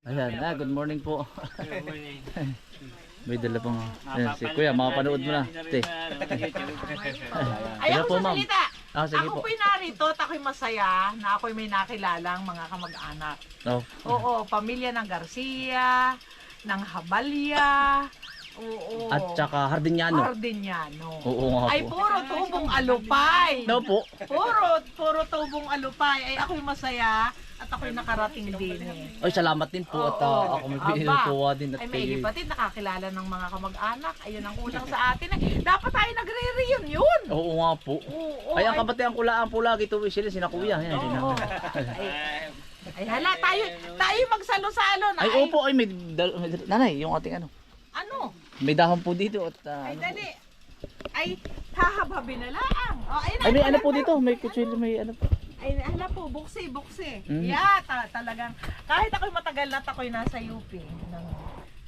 Ayan, ah, good morning po. May dala pang, ayan, si Kuya, makapanood mo na. Te. Ay, Hello ako po, ma'am. sasalita. Ah, sige ako po. po'y narito at ako'y masaya na ako'y may nakilalang mga kamag-anak. Oh, Oo, pamilya ng Garcia, ng Habalya, oo. at saka Hardiniano. Ordiniano. Oo nga Ay, po. puro tubong alupay. No po. Puro, puro tubong alupay. Ay, ako'y masaya at ako'y nakarating din eh. Ay, salamat din po at ah, ako may pinukuha din at Ay, may kay... kapatid, nakakilala ng mga kamag-anak. Ayun ang kulang sa atin. Ay, dapat tayo nagre-reunion. Oo nga po. Oo, Ay, ang kapatihan ko lang po lagi tuwi sila, sina Kuya. Yan. Oo. Ay, ay hala, tayo, tayo magsalo-salo na. Ay, opo, ay, may, dal- may dal- nanay, yung ating ano. Ano? May dahon po dito at ah, Ay, ano. dali. Ay, hahabhabin na lang. Oh, ayun, Ay, may ano po dito, may kutsilyo, may ano po. Ay, hala po, buksi, buksi. Mm. Yeah, ta- talagang, kahit ako'y matagal na ako'y nasa UP, ng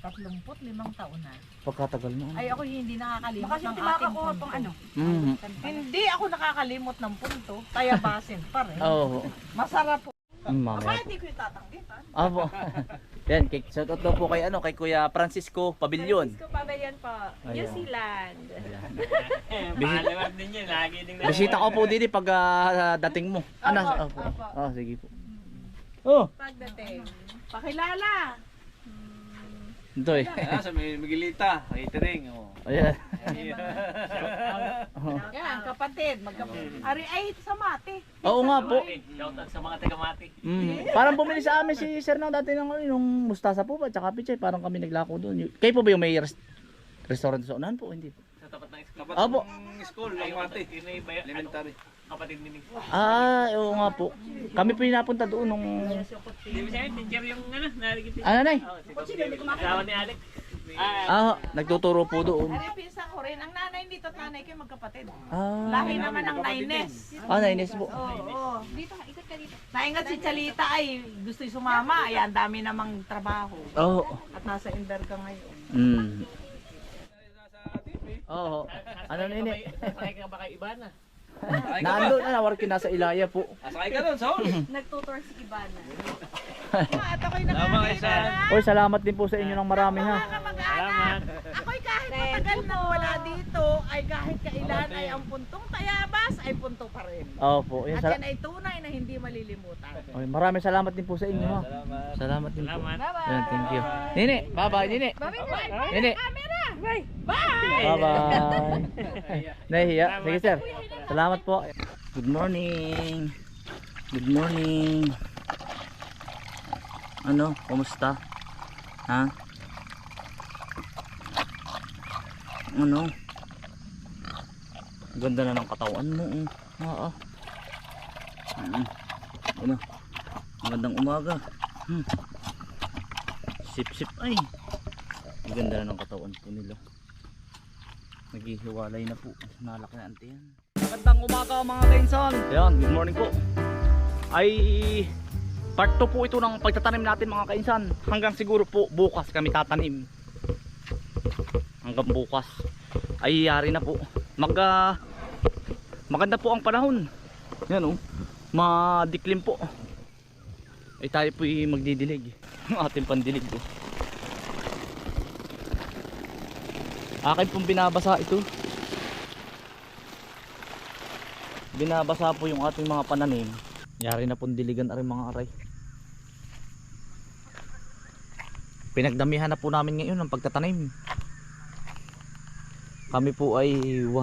35 taon na. Pagkatagal mo. Ay, ako hindi nakakalimot Baka ng makakakuha punto. pang ano. Mm. Hindi ako nakakalimot ng punto, tayabasin pa rin. Oo. Masarap po. Mm. Aba, hindi ko yung tatanggitan. Yan, kay, shout out daw po kay ano, kay Kuya Francisco Pavilion. Francisco Pavilion po, New Ayan. Zealand. Mahalawag din yun, lagi din na. Bisita ko po dito pag ah, dating mo. Ano? Apo, Opo. apo. Oh, sige po. Oh, Pagdating. Pakilala. ito eh. Ah, sa may Miguelita, catering. Oh. Ayan. Yan, kapatid. Magkapatid. Ari, ay, sa mate. Oo nga po. Shout out sa mga taga-mati. Mm. Parang bumili sa amin si Sir ng dati ng ano, yung mustasa po ba, tsaka pichay, parang kami naglako doon. Kayo po ba yung may rest- restaurant sa unahan po? Hindi po. Sa tapat ng school. Tapat ng school, ng mati. Yun yan. Elementary. Kapatid ni Nick. Ah, oo nga po. Kami po yung napunta doon nung... Hindi mo siya, teacher yung ano, narigit yun. Ah, nanay? Oh, si Asawa ni Alex. Ah, Ah, nagtuturo po doon. Ari, pinsan ko rin. Ang nanay dito at nanay ko yung magkapatid. Ah, Lahi naman ng Naines. ah nainis po. Oo, oo. Dito, ikot ka dito. Naingat si Chalita ay gusto sumama. Ay, ang dami namang trabaho. Oo. At nasa Inver ka ngayon. Mm. Oo. Ano na ini? Sakay ka ba kay Ibana? Naando na, nawar nasa Ilaya po. Asakay ka doon, Saul. Nagtutor si Ibana. At ako'y nakakita na. Oy, salamat din po sa inyo ng marami ha. Salamat. Ako'y kahit matagal na wala dito, ay kahit kailan ay ang puntong tayabas, ay punto pa rin. Opo. Yun, At yan ay tunay na hindi malilimutan. Oy, maraming salamat din po sa inyo ha. Salamat din po. Salamat. Yan, thank you. Nini, bye-bye, Nini. Bye-bye! Nini. Camera! Bye! Bye-bye. Nahihiya. Sige, sir. Salamat po. Good morning. Good morning. Ano, kumusta? Ha? Ano? Ganda na ng katawan mo. oh. Oo. Mm. Ano? Magandang umaga. Hmm. Sip-sip ay. Ang ganda na ng katawan po nila. Naghihiwalay na po. Nalaki na ante yan. Magandang umaga mga kainsan. Ayan, good morning po. Ay part 2 po ito ng pagtatanim natin mga kainsan. Hanggang siguro po bukas kami tatanim. Hanggang bukas. Ay yari na po. Mag ah, maganda po ang panahon. Yan oh. Madiklim po. Ay tayo po magdidilig. Ang ating pandilig oh. Akin pong binabasa ito. Binabasa po yung ating mga pananim. Yari na pong diligan aring mga aray. Pinagdamihan na po namin ngayon ang pagtatanim. Kami po ay 1, 2,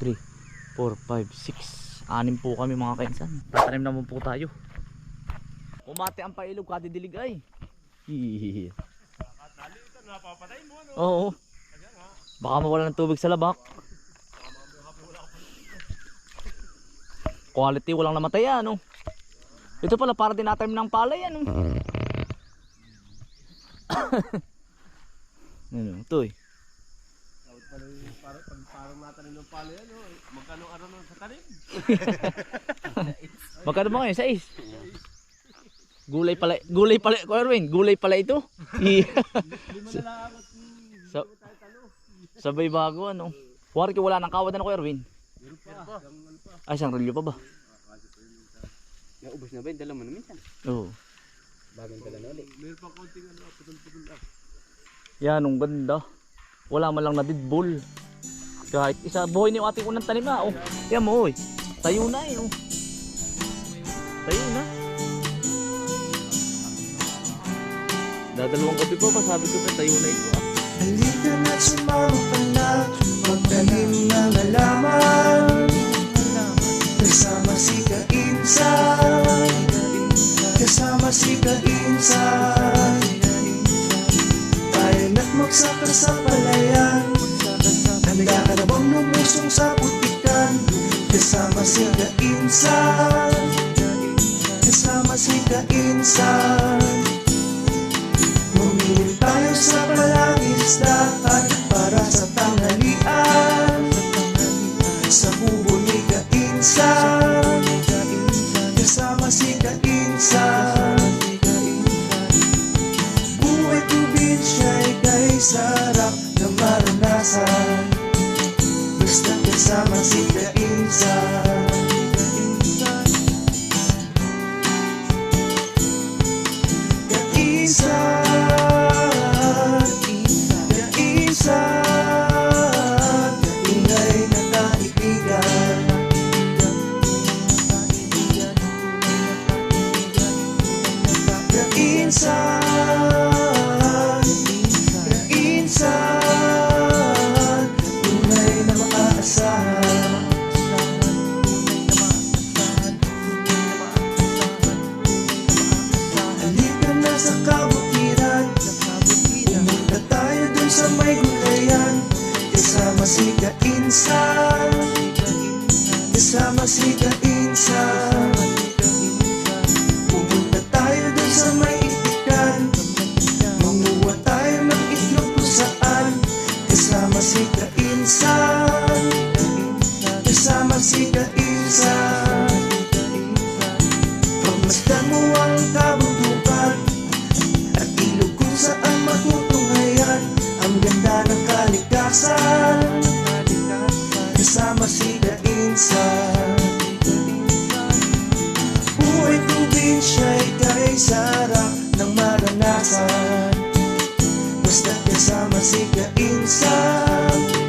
3, 4, 5, 6. Anim po kami mga kainsan. Tatanim naman po tayo. Umate ang pailog kadidilig ay. Hihihi. Oo. Baka mawala ng tubig sa labak. Quality walang namatay ano. Ito pala para din natin ng palay ano. ano, ito eh. Magkano ba ngayon? Sais? Gulay pala, gulay pala, Erwin, gulay pala ito. Sa, sabay bago ano. Huwari ko wala nang kawad na Kuya Erwin. Ay, isang relyo pa ba? Naubos na ba yung dala mo na minsan? Oo. Bagong dala na ulit. Yan, ang ganda. Wala man lang na ball. Kahit isa, buhay na yung ating unang tanim na. Oh, yan mo, oy. Tayo na eh, oh. Tayo na. Dadalawang gabi pa ba? Sabi ko pa, tayo na ito ah. Halika na Magtanim ng halaman Kasama si Kainsan. Kasama si Kainsan. Tayo na't magsaka sa palayan Handa ka na bang lumusong sa putikan Kasama si Kainsan. Kasama si Kainsan. Bumili tayo sa palangisdaan para Kainsan Kasama si Kainsan Buhay probinsya'y kay sarap na maranasan Basta kasama si Kainsan Kainsan kasama si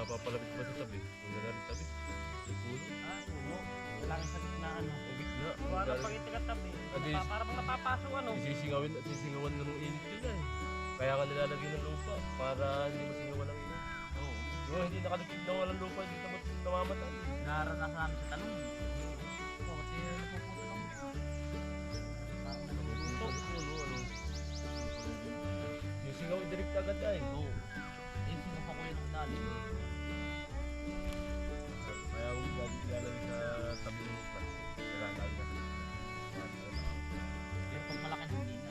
napapalapit ba sa tabi? Nila rin tabi? Yung puno? Ah, puno. Lang sa gitnaan. O gitna? Para pag itikatabi. Adi- Para bang napapasok ano. Isisingawin at sisingawan na ng init nila eh. Kaya ka nilalagyan ng lupa para hindi masingawan ng init. Oo. Yung hindi nakadikit na walang lupa, hindi naman namamatay. Naranasan namin sa tanong. Oo, kasi napuputo lang. Parang naluluto. Yung puno, ano? Yung singaw, direct agad ay. Oo. Sino pa ko yung dali? Nilalagay sa tabi ng lupa, nilalagay na. Pero pag malaki hindi na.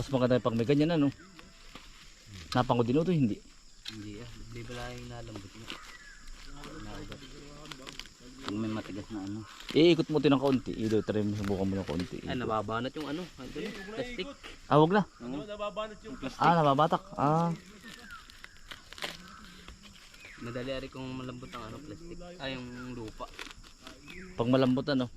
Mas maganda pag may ganyan ano. Napangod din ito, hindi. Hindi ah, hindi pala yung nalambot mo. May matigas na ano. Iikot mo ito ng kaunti. Ilo, trim, subukan mo ng kaunti. Ah, nababanat yung ano. Ano Plastic. Ah, wag na. Ano, nababanat yung plastic. Ah, nababatak. Ah. Madali ari kung malambot ang ano, plastic. Ah, yung lupa. Pag malambot ano.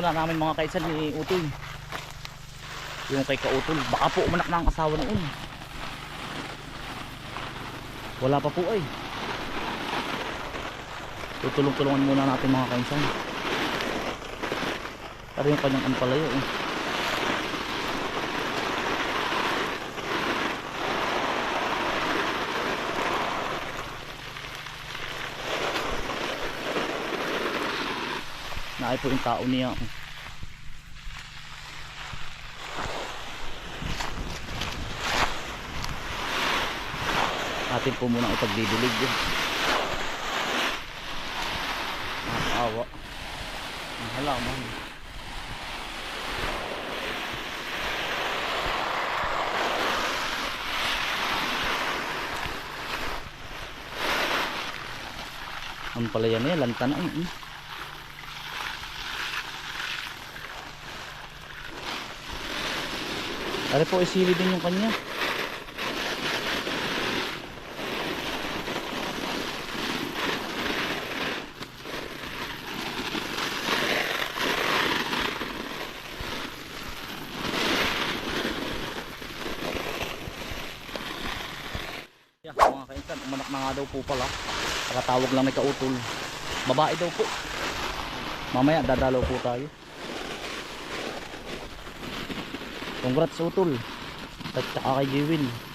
Muna namin mga kaisan ni Utoy. Yung kay Kautol. Baka po umanak na ang asawa noon. Wala pa po ay. Tutulong-tulungan muna natin mga kaisan. Pero yung kanyang ampalayo eh. Naay po yung tao niya. Atin po muna ipagdidilig yun. Nakakaawa. Ang halaman. Ang palaya niya, lanta na. eh. Ari po, isili din yung kanya. Yeah, mga kainsan, umanak na nga daw po pala. Pakatawag lang may kautol. Babae daw po. Mamaya dadalaw po tayo. Congrats utol. At saka kay Jiwin.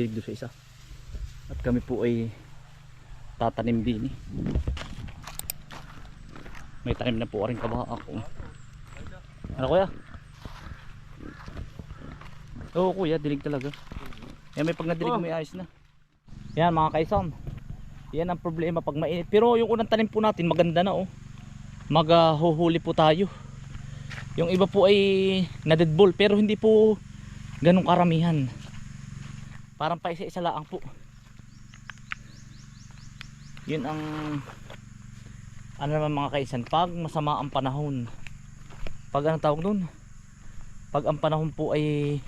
Magdidilig doon sa isa. At kami po ay tatanim din eh. May tanim na po rin kabaha ako. Ano kuya? Oo kuya, dilig talaga. Yan may pag nadilig may ayos na. Yan mga kaisan. Yan ang problema pag mainit. Pero yung unang tanim po natin maganda na oh. Maghuhuli po tayo. Yung iba po ay na dead ball pero hindi po ganong karamihan. Parang pa isa-isa lang po. Yun ang ano naman mga kaisan, pag masama ang panahon. Pag ano tawag doon? Pag ang panahon po ay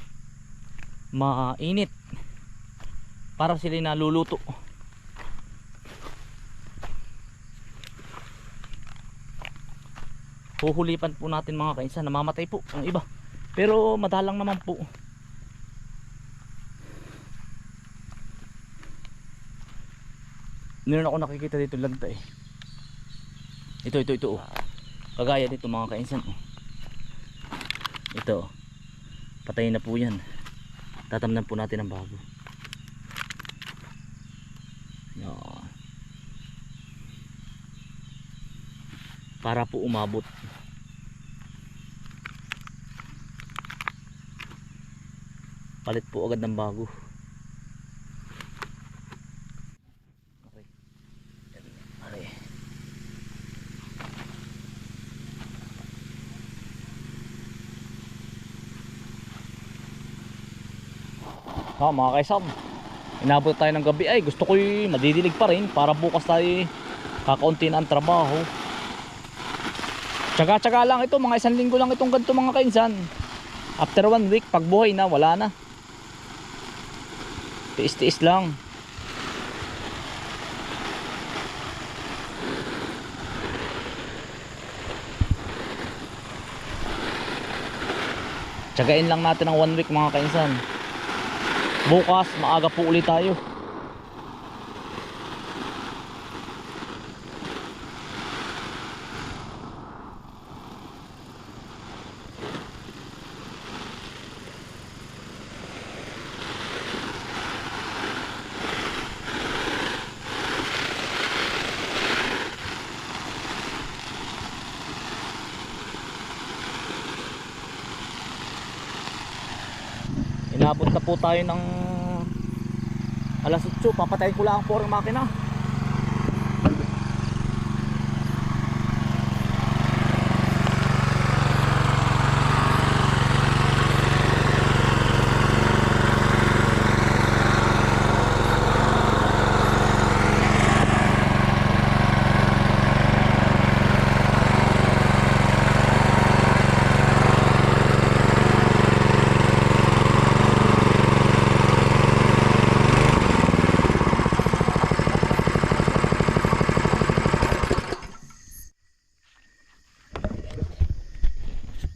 mainit. Para sila naluluto. Huhulipan po natin mga kaisan, namamatay po ang iba. Pero madalang naman po. Meron ako nakikita dito lanta eh. Ito, ito, ito. Oh. Kagaya dito mga kainsan. Oh. Ito. oh. Patay na po yan. Tatamnan po natin ang bago. Yan. Para po umabot. Palit po agad ng bago. Ha, mga kaisam. Inabot tayo ng gabi ay gusto ko madidilig pa rin para bukas tayo kakaunti na ang trabaho. Tsaga-tsaga lang ito, mga isang linggo lang itong ganito mga kainsan. After one week, pag buhay na, wala na. Tiis-tiis lang. Tsagain lang natin ang one week mga kainsan. Bukas, maaga po ulit tayo. Inabot na po tayo ng alas 8. Papatayin ko lang po ang makina.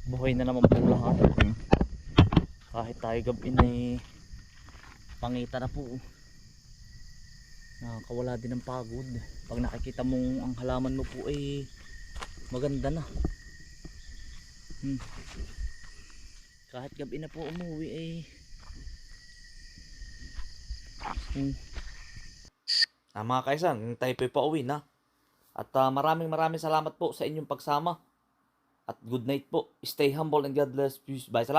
Buhay na naman po lahat. Kahit tayo gabi na eh, pangita na po. Nakakawala din ng pagod. Pag nakikita mong ang halaman mo po ay maganda na. Hmm. kahit gabi na po umuwi eh. Hmm. ah, mga kaisan tayo po pa uwi na. At ah, maraming maraming salamat po sa inyong pagsama at good night po. Stay humble and God bless. Peace. Bye. Salamat.